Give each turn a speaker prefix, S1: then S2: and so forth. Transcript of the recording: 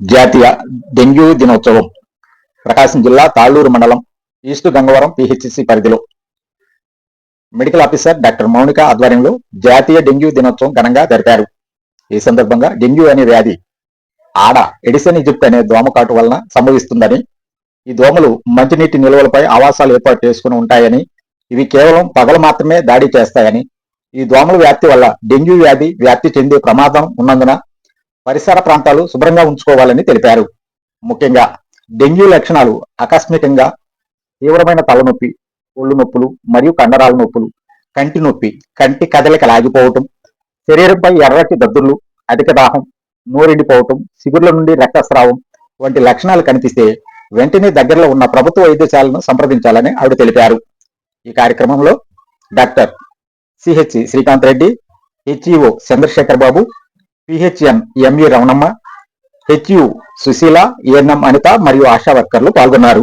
S1: జాతీయ డెంగ్యూ దినోత్సవం ప్రకాశం జిల్లా తాళ్ళూరు మండలం ఈస్ట్ గంగవరం పిహెచ్సి పరిధిలో. మెడికల్ ఆఫీసర్ డాక్టర్ మౌనిక ఆధ్వర్యంలో జాతీయ డెంగ్యూ దినోత్సవం ఘనంగా జరిపారు. ఈ సందర్భంగా డెంగ్యూ అనే వ్యాధి ఆడ ఎడిసన్ ఇజిప్ట్ అనే దోమకాటు వలన సంభవిస్తుందని ఈ దోమలు మంచినీటి నిల్వలపై ఆవాసాలు ఏర్పాటు చేసుకుని ఉంటాయని ఇవి కేవలం పగలు మాత్రమే దాడి చేస్తాయని ఈ దోమల వ్యాప్తి వల్ల డెంగ్యూ వ్యాధి వ్యాప్తి చెందే ప్రమాదం ఉన్నందున పరిసర ప్రాంతాలు శుభ్రంగా ఉంచుకోవాలని తెలిపారు. ముఖ్యంగా డెంగ్యూ లక్షణాలు ఆకస్మికంగా తీవ్రమైన తలనొప్పి ఒళ్ళు నొప్పులు మరియు కండరాల నొప్పులు కంటి నొప్పి కంటి కదలిక లాగిపోవటం శరీరంపై ఎర్రటి దద్దుర్లు అధిక దాహం నోరెండిపోవటం సిగుర్ల నుండి రక్తస్రావం వంటి లక్షణాలు కనిపిస్తే వెంటనే దగ్గరలో ఉన్న ప్రభుత్వ వైద్యశాలను సంప్రదించాలని ఆవిడ తెలిపారు. ఈ కార్యక్రమంలో doctor CH Srikanth Reddy HEO Chandrasekhar Babu PHM ME Ramanamma HU Susheela ANM Anitha మరియు ఆశా వర్కర్లు పాల్గొన్నారు.